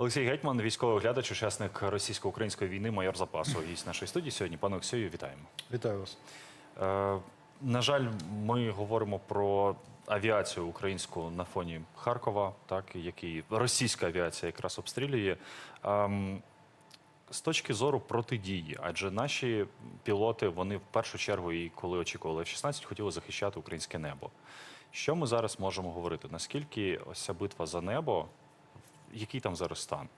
Олексій Гетьман, військовий оглядач, учасник російсько-української війни, майор запасу. Гість нашої студії сьогодні. Пане Олексію, вітаємо. Вітаю вас. Е, на жаль, ми говоримо про авіацію українську на фоні Харкова, так який російська авіація якраз обстрілює. Ем, з точки зору протидії, адже наші пілоти вони в першу чергу, і коли очікували F-16, хотіли захищати українське небо. Що ми зараз можемо говорити? Наскільки ось ця битва за небо, який там зараз стан?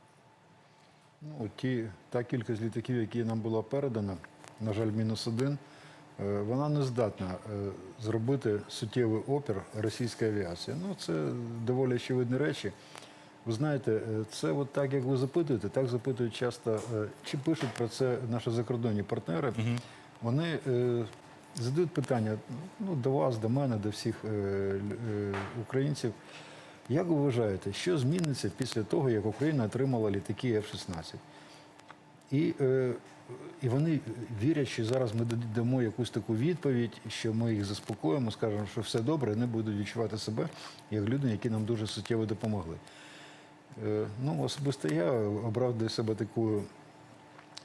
Ну, ті, та кількість літаків, які нам була передана, на жаль, мінус один, е, вона не здатна е, зробити суттєвий опір російської авіації. Ну, це доволі очевидні речі. Ви знаєте, е, це от так, як ви запитуєте, так запитують часто, чи пишуть про це наші закордонні партнери. Вони е, задають питання ну, до вас, до мене, до всіх е, е, українців. Як ви вважаєте, що зміниться після того, як Україна отримала літаки F-16? І, е, і вони вірять, що зараз ми дамо якусь таку відповідь, що ми їх заспокоїмо, скажемо, що все добре, вони будуть відчувати себе як люди, які нам дуже суттєво допомогли. Е, ну, особисто я обрав для себе таку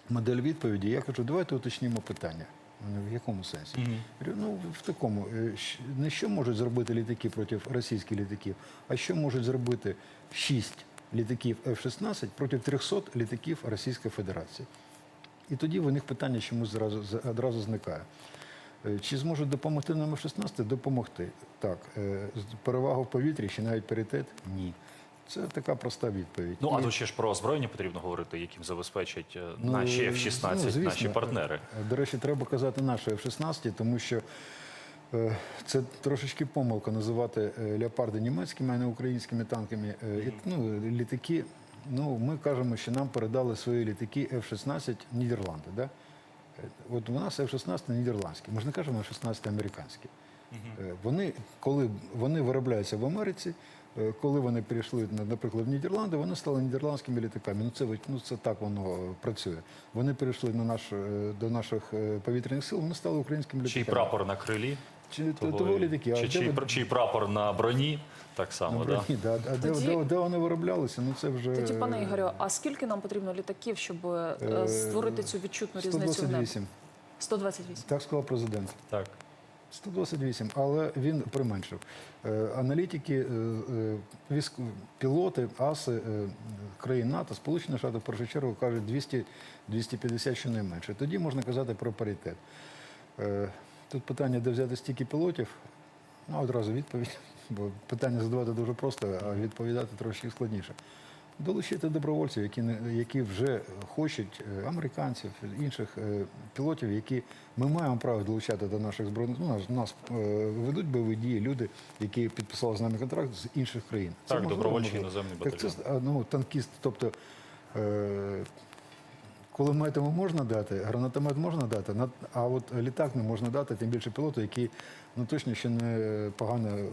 модель відповіді. Я кажу, давайте уточнімо питання. Вони в якому сенсі? Говорю, ну, в такому, е, не що можуть зробити літаки проти російських літаків, а що можуть зробити 6 літаків F-16 проти 300 літаків Російської Федерації. І тоді в них питання чомусь зразу, одразу зникає. Е, Чи зможуть допомогти нам F-16? Допомогти. Так. Е, Перевага в повітрі чи навіть паритет? Ні. Це така проста відповідь. Ну а І- тут ще ж про озброєння потрібно говорити, яким забезпечать е, Ну, наші ну, F-16, звісно. наші партнери. До речі, треба казати наші F-16, тому що е, це трошечки помилка називати е, леопарди німецькими, а не українськими танками. Е, ну, літаки, ну, ми кажемо, що нам передали свої літаки F-16 Нідерланди. Да? Е, От у нас F-16 нідерландські. Ми ж не кажемо F-16 американські. Е, Вони, коли вони виробляються в Америці, е, коли вони перейшли, на- наприклад, в Нідерланди, вони стали нідерландськими літаками. Ну це, ну, це так воно е, працює. Вони перейшли на наш, е, до наших е, повітряних сил, вони стали українськими літаками. Чий прапор на крилі, Чи, то, того того літаки. А чи де чий, ви- пр- чий прапор на броні, так само, на да? броні, да. А де, Тоді- де, де вони вироблялися, ну це вже... Тоді, пане Ігорю, а скільки нам потрібно літаків, щоб е, Е, створити цю відчутну різницю в небі? 128. 128. Так сказав президент. Так. 128, але він применшив. Е, Аналітики, е, е, пілоти, аси країн НАТО, Сполучені Штати в першу чергу кажуть 200-250 щонайменше. Тоді можна казати про паритет. Тут питання, де взяти стільки пілотів, ну одразу відповідь, бо питання задавати дуже просто, а відповідати трошки складніше. Долучити добровольців, які, не- які вже хочуть е, американців, інших е, пілотів, які ми маємо право долучати до наших збройних. Ну, нас, нас е, ведуть бойові дії люди, які підписали з нами контракт з інших країн. Це Так, можливо, іноземні батальйони. Так це ну, танкіст, тобто. Кулеметами можна дати, гранатомет можна дати, а от літак не можна дати, тим більше пілоту, який ну точно ще не погано е,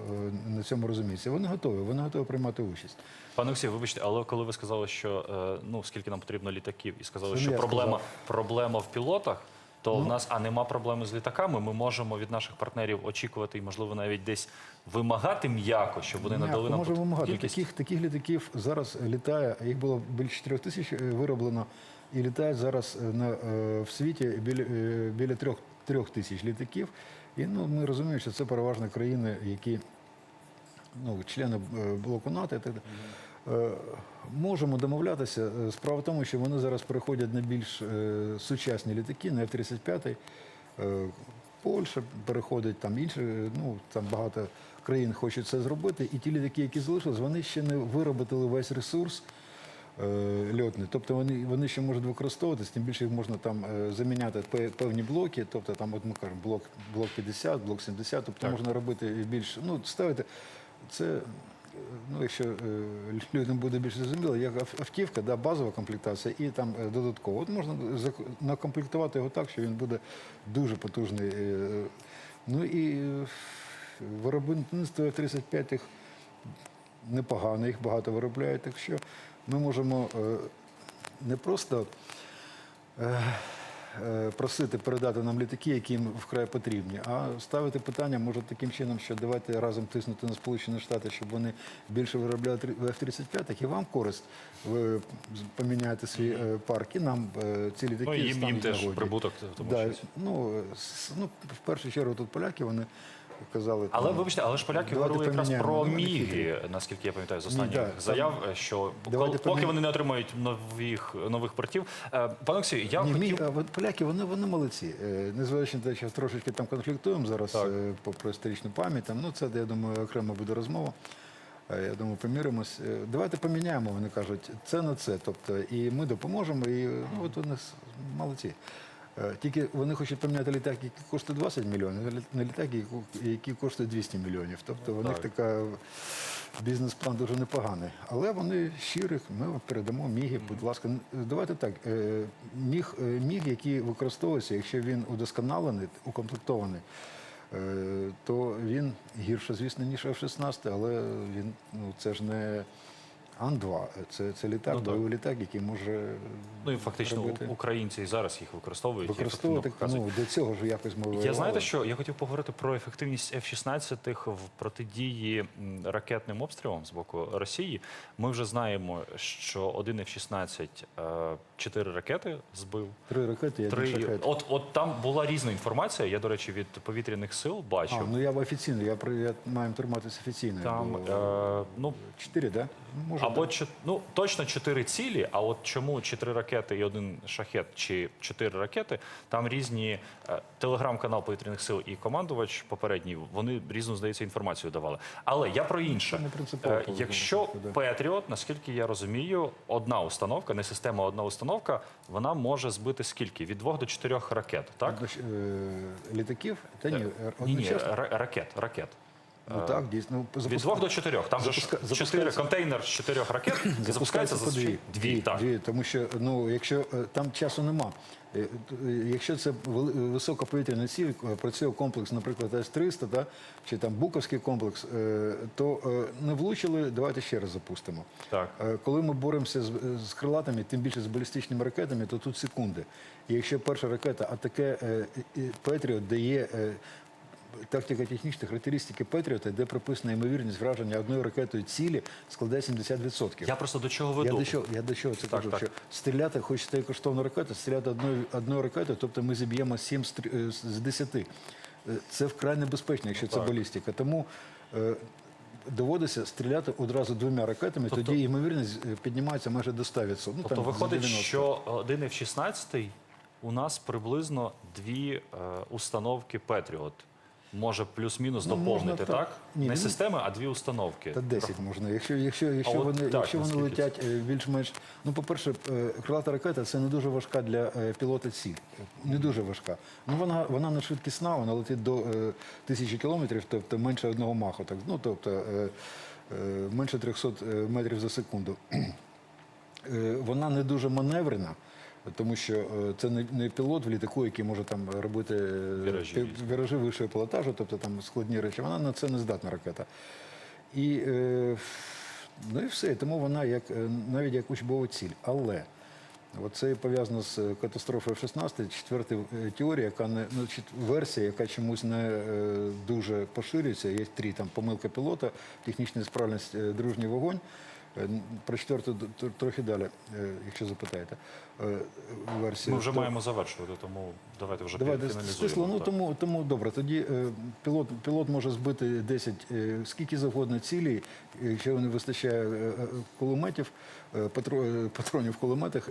на цьому розуміється. Вони готові, вони готові приймати участь. Пане Олексій, вибачте, але коли ви сказали, що е, ну скільки нам потрібно літаків, і сказали, Це що проблема, сказав. Ну. проблема в пілотах, то в нас а нема проблеми з літаками. Ми можемо від наших партнерів очікувати і, можливо, навіть десь вимагати м'яко, щоб вони М'яко, надали нам може вимагати. кількість. Таких, таких літаків зараз літає, їх було більше 4 тисяч е, вироблено, і літають зараз е, на, е, в світі біля, е, біля 3, 3 тисяч літаків. І ну, ми розуміємо, що це переважно країни, які ну, члени блоку НАТО. так Можемо домовлятися. Справа в тому, що вони зараз переходять на більш сучасні літаки, на F-35. Е, Польща переходить, там інші, ну там багато країн хочуть це зробити. І ті літаки, які залишились, вони ще не виробили весь ресурс е, льотний. Тобто вони, вони ще можуть використовуватись, тим більше їх можна там е, заміняти певні блоки. Тобто там, от ми кажемо, блок, блок 50, блок 70, тобто Так. можна робити більш, ну, ставити. Це, е, ну, якщо людям буде більш зрозуміло, як автівка, да, базова комплектація і там додатково. От можна накомплектувати його так, що він буде дуже потужний. Ну і виробництво F-35 їх непогано, їх багато виробляють. Так що ми можемо е, не просто е, е, просити передати нам літаки, які їм вкрай потрібні, а ставити питання може таким чином, що давайте разом тиснути на Сполучені Штати, щоб вони більше виробляли F-35, і вам користь. Ви поміняєте свій парк, і нам ці літаки Ну їм, їм теж прибуток, тому Да, що. ну, ну, в першу чергу тут поляки, вони казали. Але ну, вибачте, але ж поляки давайте говорили якраз поміняємо. про Ну, вони міги, наскільки я пам'ятаю, з Ні, останніх да, там- заяв, що Давайте кол- поки вони не отримають нових нових портів. Е, Пане Олексію, я Ні, хотів мій, а от поляки, вони, вони молодці. Е, Незважаючи на те, що трошечки там конфліктуємо зараз Так. е, по про історичну пам'ять, там, ну це, я думаю, окремо буде розмова. Е, Я думаю, поміримось. Е, Давайте поміняємо, вони кажуть, це на це. Тобто, і ми допоможемо, і ну, от вони с- молодці. Е, Тільки вони хочуть поміняти літак, який коштує 20 мільйонів, а лі- не літак, який- коштує 200 мільйонів. Тобто, у них така бізнес-план дуже непоганий. Але вони щирих, ми передамо міги, будь ласка. Давайте так. е, Міг, е, міг, який використовується, якщо він удосконалений, укомплектований, то він гірше, звісно, ніж F-16, але він, ну, це ж не Ан-2, це, це літак, Ну, бойовий літак, який може ну і фактично робити. українці і зараз їх використовують. використовувати. Ну, до цього ж якось ми Я знаєте, що я хотів поговорити про ефективність F-16 в протидії ракетним обстрілам з боку Росії. Ми вже знаємо, що один F-16 е, чотири ракети збив. Три ракети, я Три шахет. от, от там була різна інформація. Я, до речі, від повітряних сил бачив. А, ну я в офіційно, я, я маю триматися офіційно. там бо- е, ну Чотири? Да? Може, або так. ну точно чотири цілі. А от чому чотири ракети і один шахет, чи чотири ракети? Там різні е, телеграм-канал повітряних сил і командувач попередній. Вони різну здається інформацію давали. Але я про інше. Е, Якщо. Петріот, наскільки я розумію, одна установка, не система, а одна установка, вона може збити скільки? Від двох до чотирьох ракет, так? Е, Літаків? Та ні, Ні, ні, ракет, ракет. Ну так, дійсно. Ну, Від запуска- двох до чотирьох. Там же ж запуска- чотири запускається- контейнер з чотирьох ракет і запускається по зазвичай дві. Так. Дві, тому що ну, якщо е, там часу нема. Е, т- е, Якщо це вели- висока повітряна ціль, е, працює комплекс, наприклад, С-300, да, чи там Буковський комплекс, е, то е, не влучили, давайте ще раз запустимо. Так. Е, Коли ми боремося з, з крилатими, тим більше з балістичними ракетами, то тут секунди. І якщо перша ракета, а таке е, е, Петріот дає е, тактико-технічні характеристики Петріота, де прописана ймовірність враження одною ракетою цілі, складає 70%. Я просто до чого Я до чого, я до чого це Так, кажу, так. що стріляти, хоч це і коштовна ракета, стріляти одною, одною ракетою, тобто ми зіб'ємо 7 е, з 10. Е, Це вкрай небезпечно, якщо це так. балістика. Тому е, доводиться стріляти одразу двома ракетами, Тобто- тоді ймовірність піднімається майже до 100%. Ну, Тобто там, виходить, 90. що один F-16 у нас приблизно дві е, установки Петріот. Може плюс-мінус Ну, доповнити, так. Ні, Не ну, системи, а дві установки. Та 10 можна. Якщо, якщо, якщо, от вони, так, якщо вони наскільки летять е, більш-менш. Ну, по-перше, е, крилата ракета це не дуже важка для е, пілота ціль. Не дуже важка. Ну, вона, вона не швидкісна, вона летить до е, тисячі кілометрів, тобто менше одного маху. Так, ну, тобто е, е, менше 300 метрів за секунду. Е, Вона не дуже маневрена. Тому що е, це не, пілот в літаку, який може там робити е, Віражі віражі вищого пілотажу, тобто там складні речі. Вона на це не здатна ракета. І, е, ну і все. Тому вона як, навіть як учбова ціль. Але це пов'язано з катастрофою F-16, четверта теорія, яка не ну, чет- версія, яка чомусь не дуже поширюється. Є три там помилка пілота, технічна несправність, е, дружній вогонь. Е, Про четверту трохи далі, е, якщо запитаєте. е, Версію. Ми вже То- маємо завершувати, тому давайте вже Давайте фіналізуємо. Ну тому, тому добре. Тоді пілот, пілот може збити 10, е, скільки завгодно цілей, якщо не вистачає кулеметів, патро, патронів в кулеметах,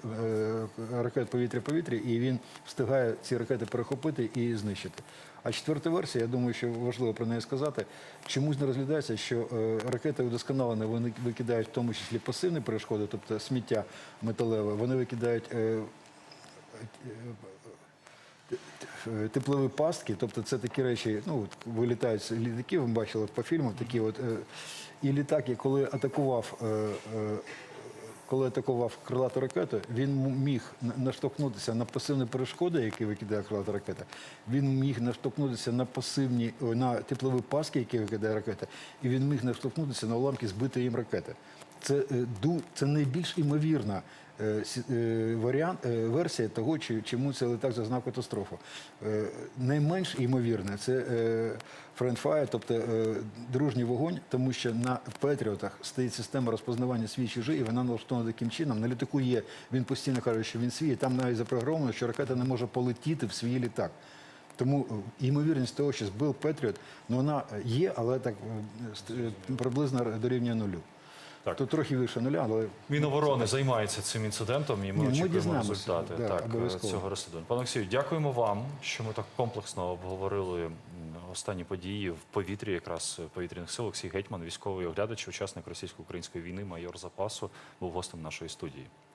ракет повітря-повітря, і він встигає ці ракети перехопити і знищити. А четверта версія, я думаю, що важливо про неї сказати, чомусь не розглядається, що е, ракети удосконалені, вони викидають в тому числі пасивні перешкоди, тобто сміття металеве, вони викидають. е, е, теплові пастки, тобто це такі речі, ну, вилітають з літаків, ви бачили по фільмах такі от. І літак, коли атакував, коли атакував крилату ракету, він міг наштовхнутися на пасивні перешкоди, які викидає крилата ракета. Він міг наштовхнутися на пасивні, на теплові паски, які викидає ракета, і він міг наштовхнутися на уламки збитої їм ракети. це, е, це найбільш імовірна варіант, е, версія того, чи, чому цей літак зазнав катастрофу. Е, Найменш імовірне це френдфайр, тобто е, дружній вогонь, тому що на Петріотах стоїть система розпознавання свій чужий, і вона налаштована таким чином. На літаку є, він постійно каже, що він свій, і там навіть запрограмовано, що ракета не може полетіти в свій літак. Тому е, ймовірність того, що збив Петріот, ну вона е, є, але так е, е, приблизно дорівнює нулю. Так. Тут трохи вище нуля, але Міноборони займається цим інцидентом, і ми Ні, ми очікуємо дізнаємося, результати да, так, обов'язково. цього розслідування. Пане Олексію, дякуємо вам, що ми так комплексно обговорили останні події в повітрі, якраз повітряних сил. Олексій Гетьман, військовий оглядач, учасник російсько-української війни, майор запасу, був гостем нашої студії.